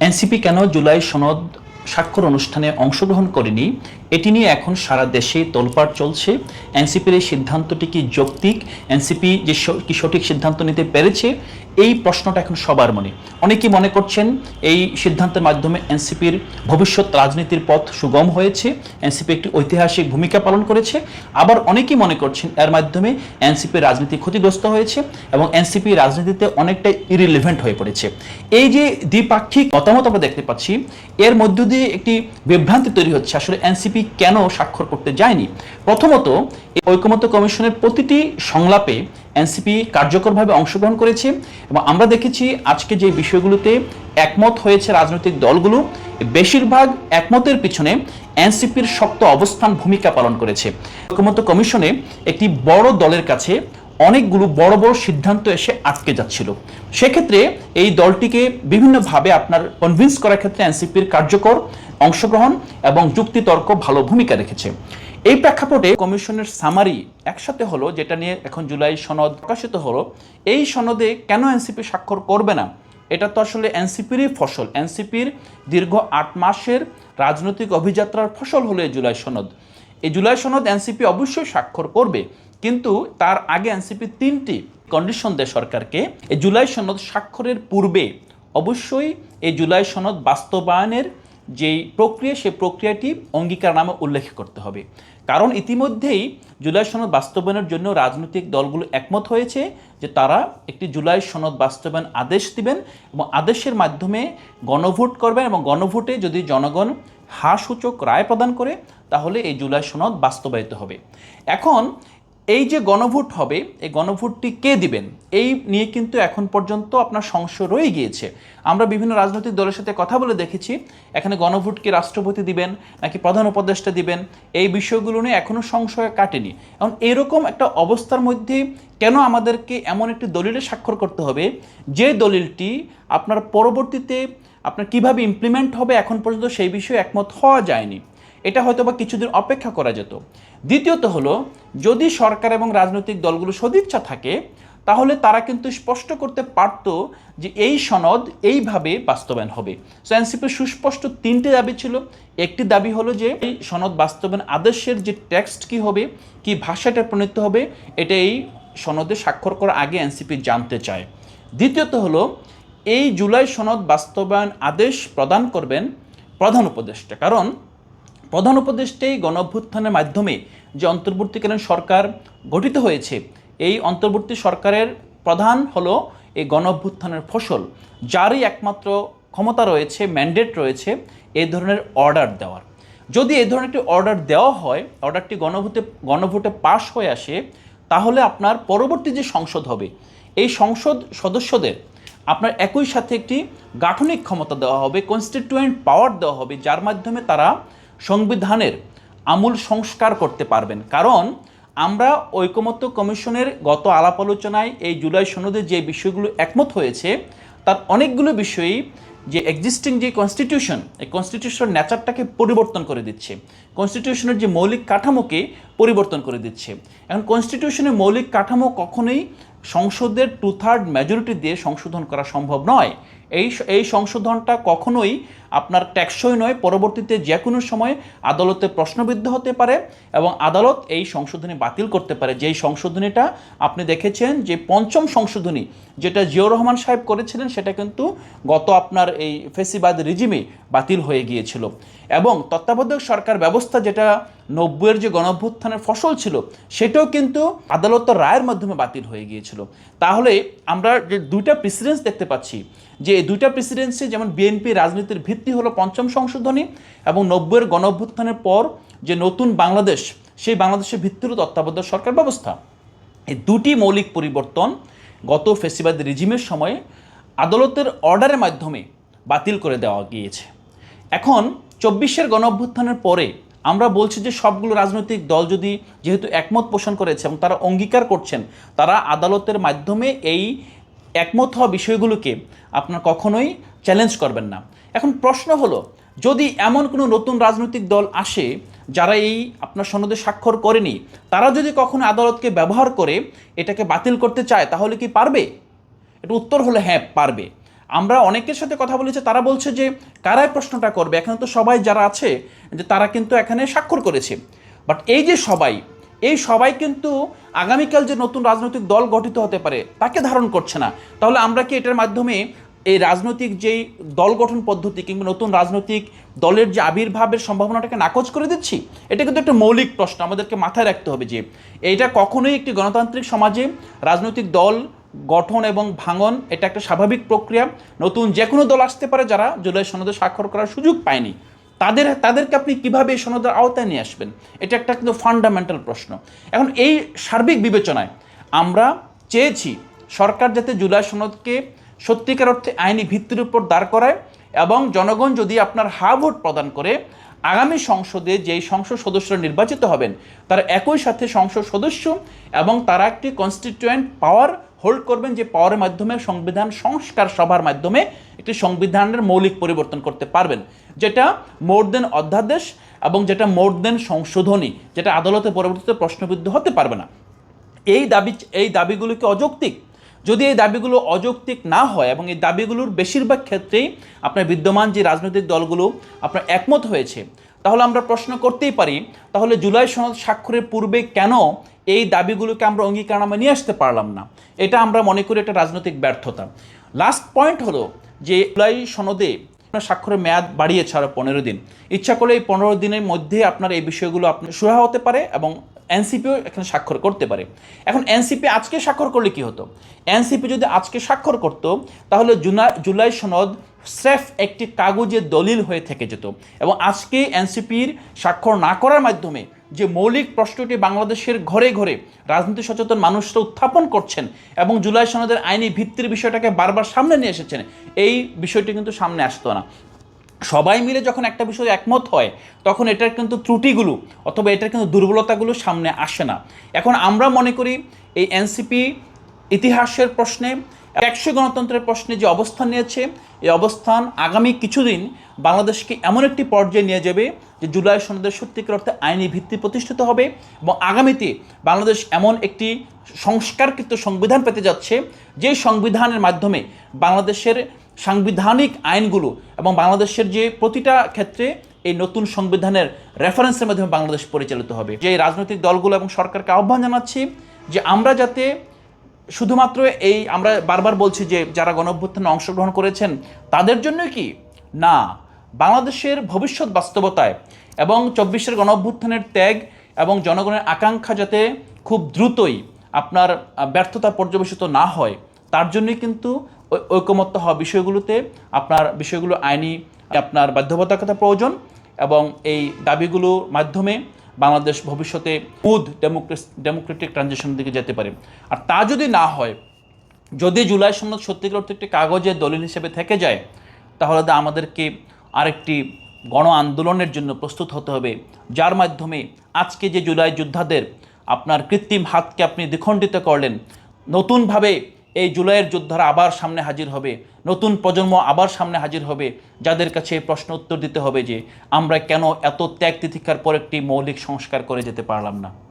NCP কেন জুলাই সনদ স্বাক্ষর অনুষ্ঠানে অংশগ্রহণ করেনি? এটি নিয়ে এখন সারা দেশে তোলপাড় চলছে। এনসিপির এই সিদ্ধান্তটি কি যৌক্তিক? এনসিপি যে কি সঠিক সিদ্ধান্ত নিতে পেরেছে? এই প্রশ্নটা এখন সবার মনে। অনেকেই মনে করছেন এই সিদ্ধান্তের মাধ্যমে এনসিপির ভবিষ্যৎ রাজনীতির পথ সুগম হয়েছে, এনসিপি একটি ঐতিহাসিক ভূমিকা পালন করেছে। আবার অনেকেই মনে করছেন এর মাধ্যমে এনসিপির রাজনীতি ক্ষতিগ্রস্ত হয়েছে এবং এনসিপি রাজনীতিতে অনেকটা ইরিলিভেন্ট হয়ে পড়েছে। এই যে দ্বিপাক্ষিক মতামত আমরা দেখতে পাচ্ছি, এর মধ্য দিয়ে একটি বিভ্রান্তি তৈরি হচ্ছে। আসলে এনসিপি কেন স্বাক্ষর করতে যায়নি? প্রথমত, এই ঐকমত্য কমিশনের প্রতিটি সংলাপে এনসিপি কার্যকরভাবে অংশগ্রহণ করেছে এবং আমরা দেখেছি আজকে যে বিষয়গুলোতে একমত হয়েছে রাজনৈতিক দলগুলো, বেশিরভাগ একমতের পিছনে এনসিপির শক্ত অবস্থান ভূমিকা পালন করেছে। ঐকমত্য কমিশনে একটি বড় দলের কাছে অনেকগুলো বড় বড় সিদ্ধান্ত এসে আটকে যাচ্ছিল। সেক্ষেত্রে এই দলটিকে বিভিন্নভাবে আপনার কনভিন্স করার ক্ষেত্রে এনসিপির কার্যকর অংশগ্রহণ এবং যুক্তিতর্ক ভালো ভূমিকা রেখেছে। এই প্রেক্ষাপটে কমিশনের সামারি একসাথে হলো, যেটা নিয়ে এখন জুলাই সনদ প্রকাশিত হলো। এই সনদে কেন এনসিপি স্বাক্ষর করবে না? এটা তো আসলে এনসিপিরই ফসল। এনসিপির দীর্ঘ আট মাসের রাজনৈতিক অভিযাত্রার ফসল হলো এই জুলাই সনদ। এই জুলাই সনদ এনসিপি অবশ্যই স্বাক্ষর করবে। কিন্তু তার আগে এনসিপি তিনটি কন্ডিশন দেয় সরকারকে। এই জুলাই সনদ স্বাক্ষরের পূর্বে অবশ্যই এই জুলাই সনদ বাস্তবায়নের যেই প্রক্রিয়া, সেই প্রক্রিয়াটি অঙ্গীকার নামে উল্লেখ করতে হবে। কারণ ইতিমধ্যেই জুলাই সনদ বাস্তবায়নের জন্য রাজনৈতিক দলগুলো একমত হয়েছে যে তারা একটি জুলাই সনদ বাস্তবায়ন আদেশ দিবেন এবং আদেশের মাধ্যমে গণভোট করবেন এবং গণভোটে যদি জনগণ হা সূচক রায় প্রদান করে, তাহলে এই জুলাই সনদ বাস্তবায়িত হবে। এখন এই যে গণভোট হবে, এই গণভোটটি কে দিবেন? এই নিয়ে কিন্তু এখন পর্যন্ত আপনার সংশয় রয়ে গিয়েছে। আমরা বিভিন্ন রাজনৈতিক দলের সাথে কথা বলে দেখেছি, এখানে গণভোট কি রাষ্ট্রপতি দিবেন, নাকি প্রধান উপদেষ্টা দিবেন? এই বিষয়গুলো নিয়ে এখনও সংশয় কাটেনি। এখন এরকম একটা অবস্থার মধ্যে কেন আমাদেরকে এমন একটি দলিলে স্বাক্ষর করতে হবে? যে দলিলটি আপনার পরবর্তীতে আপনার কীভাবে ইমপ্লিমেন্ট হবে এখন পর্যন্ত সেই বিষয়ে একমত হওয়া যায়নি। এটা হয়তো বা কিছুদিন অপেক্ষা করা যেত। দ্বিতীয়ত হলো, যদি সরকার এবং রাজনৈতিক দলগুলো সদিচ্ছা থাকে, তাহলে তারা কিন্তু স্পষ্ট করতে পারত যে এই সনদ এইভাবে বাস্তবায়ন হবে। সো, এনসিপির সুস্পষ্ট তিনটি দাবি ছিল। একটি দাবি হলো যে, এই সনদ বাস্তবায়ন আদেশের যে টেক্সট কি হবে, কি ভাষাটা প্রণীত হবে, এটা এই সনদে স্বাক্ষর করার আগে এনসিপি জানতে চায়। দ্বিতীয়ত হলো, এই জুলাই সনদ বাস্তবায়ন আদেশ প্রদান করবেন প্রধান উপদেষ্টা। কারণ প্রধান উপদেষ্টাই গণঅভ্যুত্থানের মাধ্যমে যে অন্তর্বর্তীকালীন সরকার গঠিত হয়েছে, এই অন্তর্বর্তী সরকারের প্রধান হলো এই গণঅভ্যুত্থানের ফসল। যারই একমাত্র ক্ষমতা রয়েছে ম্যান্ডেট রয়েছে এই ধরনের অর্ডার দেওয়ার। যদি এই ধরনের একটি অর্ডার দেওয়া হয় অর্ডারটি গণভোটে গণভোটে পাশ হয়ে আসে, তাহলে আপনার পরবর্তী যে সংসদ হবে, এই সংসদ সদস্যদের আপনার একই সাথে একটি গাঠনিক ক্ষমতা দেওয়া হবে কনস্টিটিউয়েন্ট পাওয়ার দেওয়া হবে, যার মাধ্যমে তারা সংবিধানের আমূল সংস্কার করতে পারবেন। কারণ আমরা ঐকমত্য কমিশনের গত আলাপ আলোচনায় এই জুলাই সনদে যে বিষয়গুলো একমত হয়েছে, তার অনেকগুলো বিষয়ই যে এক্সিস্টিং যে কনস্টিটিউশন এই কনস্টিটিউশনের নেচারটাকে পরিবর্তন করে দিচ্ছে। কনস্টিটিউশনের যে মৌলিক কাঠামোকে পরিবর্তন করে দিচ্ছে। এখন কনস্টিটিউশনের মৌলিক কাঠামো কখনোই সংসদের টু থার্ড মেজরিটি দিয়ে সংশোধন করা সম্ভব নয়। এই এই সংশোধনটা কখনোই আপনার ট্যাক্সই নয়, পরবর্তীতে যে কোনো সময় আদালতে প্রশ্নবিদ্ধ হতে পারে এবং আদালত এই সংশোধনী বাতিল করতে পারে। যেই সংশোধনীটা আপনি দেখেছেন, যে পঞ্চম সংশোধনী যেটা জিয়র রহমান সাহেব করেছিলেন, সেটা কিন্তু গত আপনার এই ফেসিবাদ রিজিমে বাতিল হয়ে গিয়েছিল। এবং তত্ত্বাবধায়ক সরকার ব্যবস্থা যেটা নব্বইয়ের যে গণঅভ্যুত্থানের ফসল ছিল, সেটাও কিন্তু আদালতের রায়ের মাধ্যমে বাতিল হয়ে গিয়েছিল। তাহলে আমরা যে দুইটা প্রেসিডেন্স দেখতে পাচ্ছি, যে এই দুইটা প্রেসিডেন্সি যেমন বিএনপি রাজনীতির ভিত্তি হলো পঞ্চম সংশোধনী এবং নব্বইয়ের গণঅভ্যুত্থানের পর যে নতুন বাংলাদেশ, সেই বাংলাদেশের ভিত্তি হলো তত্ত্বাবধায়ক সরকার ব্যবস্থা। এই দুটি মৌলিক পরিবর্তন গত ফেসিবাদ রিজিমের সময়ে আদালতের অর্ডারের মাধ্যমে বাতিল করে দেওয়া গিয়েছে। এখন চব্বিশের গণ অভ্যুত্থানের পরে আমরা বলছি যে সবগুলো রাজনৈতিক দল যদি যেহেতু একমত পোষণ করেছে এবং তারা অঙ্গীকার করছেন, তারা আদালতের মাধ্যমে এই একমত হওয়া বিষয়গুলোকে আপনার কখনোই চ্যালেঞ্জ করবেন না। এখন প্রশ্ন হলো, যদি এমন কোনো নতুন রাজনৈতিক দল আসে, যারা এই আপনার সনদে স্বাক্ষর করেনি, তারা যদি কখনো আদালতকে ব্যবহার করে এটাকে বাতিল করতে চায়, তাহলে কি পারবে? এটা উত্তর হলো হ্যাঁ পারবে। আমরা অনেকের সাথে কথা বলেছি, তারা বলছে যে, কারাই প্রশ্নটা করবে? এখানে তো সবাই যারা আছে, যে তারা কিন্তু এখানে স্বাক্ষর করেছে। বাট এই যে সবাই, এই সবাই কিন্তু আগামীকাল যে নতুন রাজনৈতিক দল গঠিত হতে পারে, তাকে ধারণ করছে না। তাহলে আমরা কি এটার মাধ্যমে এই রাজনৈতিক যেই দল গঠন পদ্ধতি কিংবা নতুন রাজনৈতিক দলের যে আবির্ভাবের সম্ভাবনাটাকে নাকচ করে দিচ্ছি, এটা কিন্তু একটা মৌলিক প্রশ্ন আমাদেরকে মাথায় রাখতে হবে যে এটা কখনোই একটি গণতান্ত্রিক সমাজে রাজনৈতিক দল গঠন এবং ভাঙন এটা একটা স্বাভাবিক প্রক্রিয়া। নতুন যে কোনো দল আসতে পারে যারা জুলাই সনদে স্বাক্ষর করার সুযোগ পায়নি। তাদের, তাদেরকে আপনি কীভাবে এই সনদের আওতায় নিয়ে আসবেন? এটা একটা কিন্তু ফান্ডামেন্টাল প্রশ্ন। এখন এই সার্বিক বিবেচনায় আমরা চেয়েছি সরকার যাতে জুলাই সনদকে সত্যিকার অর্থে আইনি ভিত্তির উপর দাঁড় করায় এবং জনগণ যদি আপনার হা ভোট প্রদান করে, আগামী সংসদে যেই সংসদ সদস্যরা নির্বাচিত হবেন, তারা একই সাথে সংসদ সদস্য এবং তারা একটি কনস্টিটিউয়েন্ট পাওয়ার হোল্ড করবেন যে পাওয়ারের মাধ্যমে সংবিধান সংস্কার সভার মাধ্যমে একটি সংবিধানের মৌলিক পরিবর্তন করতে পারবেন। যেটা মোর দেন অধ্যাদেশ এবং যেটা মোর দেন সংশোধনী, যেটা আদালতে পরবর্তীতে প্রশ্নবিদ্ধ হতে পারবে না। এই দাবি, এই দাবিগুলো কি অযৌক্তিক যদি এই দাবিগুলো অযৌক্তিক না হয় এবং এই দাবিগুলোর বেশিরভাগ ক্ষেত্রেই আপনার বিদ্যমান যে রাজনৈতিক দলগুলো আপনার একমত হয়েছে, তাহলে আমরা প্রশ্ন করতেই পারি, তাহলে জুলাই সনদ স্বাক্ষরের পূর্বে কেন এই দাবিগুলোকে আমরা অঙ্গীকারনামে নিয়ে আসতে পারলাম না? এটা আমরা মনে করি একটা রাজনৈতিক ব্যর্থতা। লাস্ট পয়েন্ট হলো যে জুলাই সনদে আপনার স্বাক্ষরের মেয়াদ বাড়িয়ে আরও পনেরো দিন। ইচ্ছা করলে এই পনেরো দিনের মধ্যে আপনার এই বিষয়গুলো আপনার সুরা হতে পারে এবং এনসিপিও এখানে স্বাক্ষর করতে পারে। এখন এনসিপি আজকে স্বাক্ষর করলে কি হতো? এনসিপি যদি আজকে স্বাক্ষর করত, তাহলে জুলাই সনদ স্রেফ একটি কাগজের দলিল হয়ে থেকে যেত এবং আজকে এনসিপির স্বাক্ষর না করার মাধ্যমে যে মৌলিক প্রশ্নটি বাংলাদেশের ঘরে ঘরে রাজনীতি সচেতন মানুষরা উত্থাপন করছেন এবং জুলাই সনদের আইনি ভিত্তির বিষয়টাকে বারবার সামনে নিয়ে এসেছেন, এই বিষয়টি কিন্তু সামনে আসতো না। সবাই মিলে যখন একটা বিষয়ে একমত হয়, তখন এটার কিন্তু ত্রুটিগুলো অথবা এটার কিন্তু দুর্বলতাগুলো সামনে আসে না। এখন আমরা মনে করি এই এনসিপি ইতিহাসের প্রশ্নে একশো গণতন্ত্রের প্রশ্নে যে অবস্থান নিয়েছে, এই অবস্থান আগামী কিছুদিন বাংলাদেশকে এমন একটি পর্যায়ে নিয়ে যাবে যে জুলাই সনদের সত্যিকার অর্থে আইনি ভিত্তি প্রতিষ্ঠিত হবে এবং আগামীতে বাংলাদেশ এমন একটি সংস্কারকৃত সংবিধান পেতে যাচ্ছে, যে সংবিধানের মাধ্যমে বাংলাদেশের সাংবিধানিক আইনগুলো এবং বাংলাদেশের যে প্রতিটা ক্ষেত্রে এই নতুন সংবিধানের রেফারেন্সের মাধ্যমে বাংলাদেশ পরিচালিত হবে। যে রাজনৈতিক দলগুলো এবং সরকারকে আহ্বান জানাচ্ছি যে আমরা যাতে শুধুমাত্র এই আমরা বারবার বলছি যে যারা গণঅভ্যুত্থানে অংশগ্রহণ করেছেন, তাদের জন্য কি? না, বাংলাদেশের ভবিষ্যৎ বাস্তবতায় এবং চব্বিশের গণঅভ্যুত্থানের ত্যাগ এবং জনগণের আকাঙ্ক্ষা যাতে খুব দ্রুতই আপনার ব্যর্থতা পর্যবেসিত না হয়, তার জন্যই কিন্তু ঐকমত্য হওয়া বিষয়গুলোতে আপনার বিষয়গুলো আইনি আপনার বাধ্যবাধকতা প্রয়োজন এবং এই দাবিগুলোর মাধ্যমে বাংলাদেশ ভবিষ্যতে উদ ডেমোক্রেটিক ট্রানজিশনের দিকে যেতে পারে। আর তা যদি না হয়, যদি জুলাই সনদ সত্যিকার অর্থে একটি কাগজের দলিল হিসেবে থেকে যায়, তাহলে তো আমাদেরকে আরেকটি গণ আন্দোলনের জন্য প্রস্তুত হতে হবে। যার মাধ্যমে আজকে যে জুলাই যোদ্ধাদের আপনার কৃত্রিম হাতকে আপনি দ্বিখণ্ডিত করলেন, নতুনভাবে এই জুলাইয়ের যোদ্ধারা আবার সামনে হাজির হবে। নতুন প্রজন্ম আবার সামনে হাজির হবে। যাদের কাছে প্রশ্ন উত্তর দিতে হবে যে, আমরা কেন এত ত্যাগ তিতিক্ষার পর একটি মৌলিক সংস্কার করে যেতে পারলাম না?